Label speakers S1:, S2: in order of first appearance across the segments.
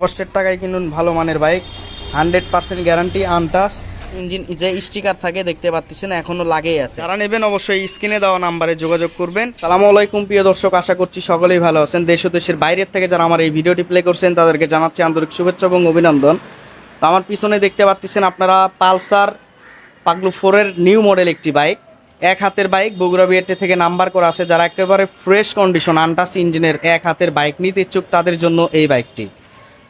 S1: কষ্টের টাকায় কিনুন ভালো মানের bike. Hundred percent guarantee untouched. Engine যে স্টিকার থাকে দেখতে পাচ্ছেন এখনও লাগেই আছে। যারা নেবেন অবশ্যই স্ক্রিনে দেওয়া নাম্বারে যোগাযোগ করবেন। সালামু আলাইকুম প্রিয় দর্শক আশা করছি সকলেই ভালো আছেন। দেশ ও দেশের বাইরের থেকে যারা আমার এই ভিডিওটি প্লে করছেন তাদেরকে জানাচ্ছি আন্তরিক শুভেচ্ছা এবং অভিনন্দন। তো আমার পিছনে দেখতে পাচ্ছেন আপনারা পালসার পাগলু ফোরের নিউ মডেল একটি বাইক। এক হাতের বাইক বগুড়া বিএরটি থেকে নাম্বার করা আছে। যারা একেবারে ফ্রেশ কন্ডিশন আনটাস ইঞ্জিনের এক হাতের বাইক নিতে ইচ্ছুক তাদের জন্য এই বাইকটি।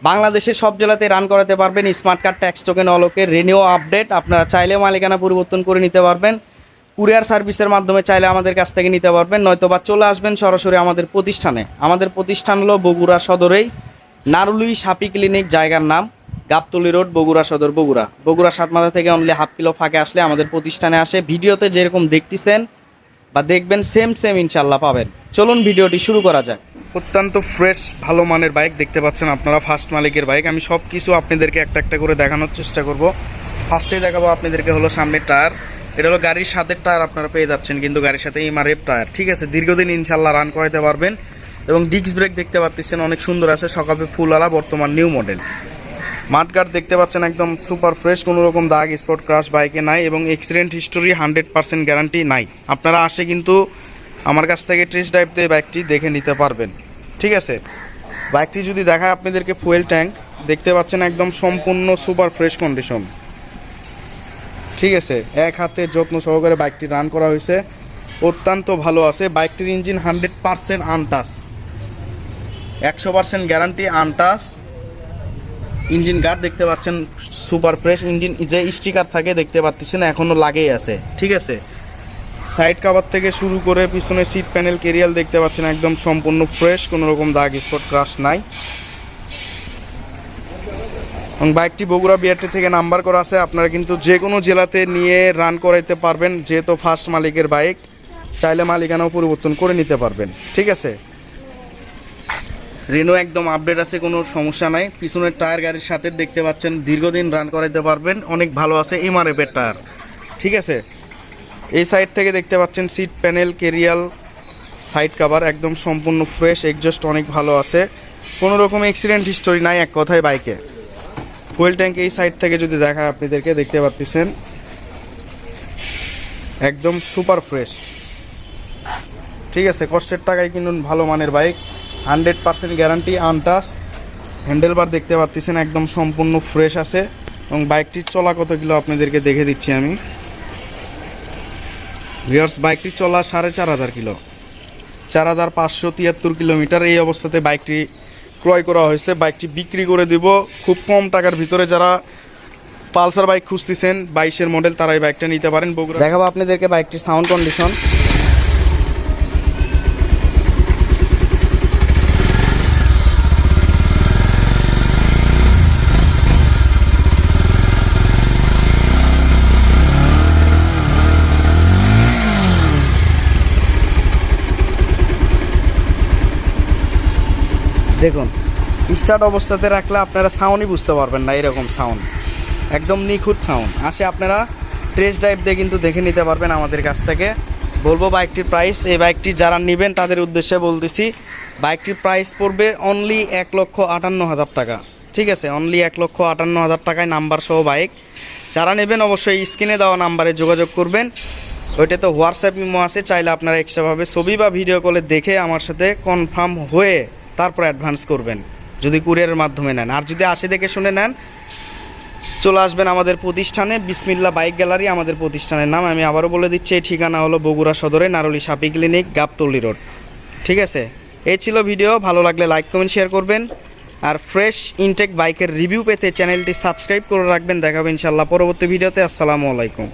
S1: বাংলাদেশের সব জেলাতে রান করাতে পারবেন স্মার্ট কার্ড ট্যাক্স টোকেন অলোকের রিনিউ আপডেট আপনারা চাইলে মালিকানা পরিবর্তন করে নিতে পারবেন। কুরিয়ার সার্ভিসের মাধ্যমে চাইলে আমাদের কাছ থেকে নিতে পারবেন। নয়তো বা চলে আসবেন সরাসরি আমাদের প্রতিষ্ঠানে। আমাদের প্রতিষ্ঠান হলো বগুড়া সদরেই। নারুলুই সাপি ক্লিনিক জায়গার নাম। গাবতলি রোড, বগুড়া সদর, বগুড়া। বগুড়া সাতমাথা থেকে অনলি হাফ কিলো ফাঁকে আসলে আমাদের প্রতিষ্ঠানে আসে। ভিডিওতে যেরকম দেখতেছেন বা দেখবেন সেম সেম ইনশাল্লাহ পাবেন। চলুন ভিডিওটি শুরু করা যাক। অত্যন্ত ফ্রেশ ভালো মানের বাইক দেখতে পাচ্ছেন আপনারা ফার্স্ট মালিকের বাইক আমি সব কিছু আপনাদেরকে একটা একটা করে দেখানোর চেষ্টা করব। ফার্স্টেই দেখাবো আপনাদেরকে হলো সামনের টায়ার এটা হলো গাড়ির সাথে টায়ার আপনারা পেয়ে যাচ্ছেন, কিন্তু গাড়ির সাথে ইমারেপ টায়ার ঠিক আছে, দীর্ঘদিন ইনশাল্লাহ রান করাতে পারবেন। এবং ডিস্ক ব্রেক দেখতে পাচ্ছেন, অনেক সুন্দর আছে, সকালে ফুলওয়ালা, বর্তমান নিউ মডেল মাঠগার্ড দেখতে পাচ্ছেন একদম সুপার ফ্রেশ কোনো রকম দাগ, স্পট ক্রাশ বাইকে নাই এবং accident history hundred percent guarantee নাই। আপনারা আসে কিন্তু আমার কাছ থেকে টেস্ট ড্রাইভ দিয়ে বাইকটি দেখে নিতে পারবেন। ঠিক আছে? বাইকটি যদি দেখায় আপনাদেরকে ফুয়েল ট্যাঙ্ক দেখতে পাচ্ছেন একদম সম্পূর্ণ সুপার ফ্রেশ কন্ডিশন ঠিক আছে? এক হাতে যত্ন সহকারে বাইকটি রান করা হয়েছে। অত্যন্ত ভালো আছে। বাইকটির ইঞ্জিন হান্ড্রেড পার্সেন্ট আনটাস একশো percent guarantee untouched engine guard দেখতে পাচ্ছেন, সুপার ফ্রেশ ইঞ্জিন, যে স্টিকার থাকে দেখতে পাচ্ছেন এখনও লাগেই আছে, ঠিক আছে? সাইড কাভার থেকে শুরু করে পিছনে সিট প্যানেল, কেরিয়াল দেখতে পাচ্ছেন, একদম সম্পূর্ণ ফ্রেশ কোনো রকম দাগ, স্পট ক্রাশ নাই। এবং বাইকটি বগুড়া বিআরটি থেকে নাম্বার করা আছে, আপনারা কিন্তু যে কোনো জেলাতে নিয়ে রান করাইতে পারবেন, যেহেতু ফার্স্ট মালিকের বাইক, চাইলে মালিকানাও পরিবর্তন করে নিতে পারবেন, ঠিক আছে? রেনো একদম আপডেট আছে, কোনো সমস্যা নাই। পিছনের টায়ার গাড়ির সাথে দেখতে পাচ্ছেন, দীর্ঘদিন রান করাইতে পারবেন, অনেক ভালো আছে এমআরএফের টায়ার। ঠিক আছে? এই সাইড থেকে দেখতে পাচ্ছেন seat panel carrier side cover একদম সম্পূর্ণ ফ্রেশ এক্সস্ট অনেক ভালো আছে। কোনো রকম অ্যাক্সিডেন্ট হিস্টোরি নাই, এক কথায় বাইকে ফুয়েল ট্যাঙ্ক এই সাইড থেকে যদি দেখা, আপনাদেরকে দেখতে পাচ্ছেন, একদম সুপার ফ্রেশ ঠিক আছে? কষ্টের টাকায় কিনুন ভালো মানের bike hundred percent guarantee আনটাস। Handle bar দেখতে পাচ্ছেন একদম সম্পূর্ণ ফ্রেশ আছে এবং বাইকটির চলা কত কিলো আপনাদেরকে দেখে দিচ্ছি আমি। ভিওর্স বাইকটি চলা সাড়ে চার হাজার কিলো। চার হাজার পাঁচশো তিয়াত্তর কিলোমিটার এই অবস্থাতে বাইকটি ক্রয় করা হয়েছে। বাইকটি বিক্রি করে দিব। খুব কম টাকার ভিতরে যারা পালসার বাইক খুঁজতেছেন, বাইশের মডেল তারা এই বাইকটা নিতে পারেন। বগুড়া দেখাবো আপনাদেরকে বাইকটির সাউন্ড কন্ডিশন দেখুন, স্টার্ট অবস্থাতে রাখলে আপনারা সাউন্ডই বুঝতে পারবেন না, এরকম সাউন্ড একদম নিখুঁত সাউন্ড আসে আপনারা ট্রেস ড্রাইভ দিয়ে কিন্তু দেখে নিতে পারবেন আমাদের কাছ থেকে। বলব বাইকটির প্রাইস এই বাইকটি যারা নেবেন তাদের উদ্দেশ্যে বলতেছি বাইকটির প্রাইস পড়বে অনলি এক লক্ষ আটান্ন হাজার টাকা। ঠিক আছে অনলি এক লক্ষ আটান্ন হাজার টাকায় নাম্বার সহ বাইক যারা নেবেন অবশ্যই স্ক্রিনে দেওয়া নাম্বারে যোগাযোগ করবেন। ওইটাতে হোয়াটসঅ্যাপ মিমো আছে, চাইলে আপনারা এক্সট্রাভাবে ছবি বা ভিডিও কলে দেখে আমার সাথে কনফার্ম হয়ে তারপর অ্যাডভান্স করবেন, যদি কুরিয়ারের মাধ্যমে নেন। আর যদি আসে দেখে শুনে নেন, চলে আসবেন আমাদের প্রতিষ্ঠানে, বিসমিল্লা বাইক গ্যালারি, আমাদের প্রতিষ্ঠানের নাম। আমি আবারও বলে দিচ্ছি, এই ঠিকানা হলো বগুড়া সদরে, নারুলি সাপি ক্লিনিক, গাবতলি রোড। ঠিক আছে? এই ছিল ভিডিও, ভালো লাগলে লাইক কমেন্ট শেয়ার করবেন। আর ফ্রেশ ইনটেক বাইকের রিভিউ পেতে চ্যানেলটি সাবস্ক্রাইব করে রাখবেন। দেখাবেন ইনশাল্লাহ পরবর্তী ভিডিওতে। আসসালামু আলাইকুম।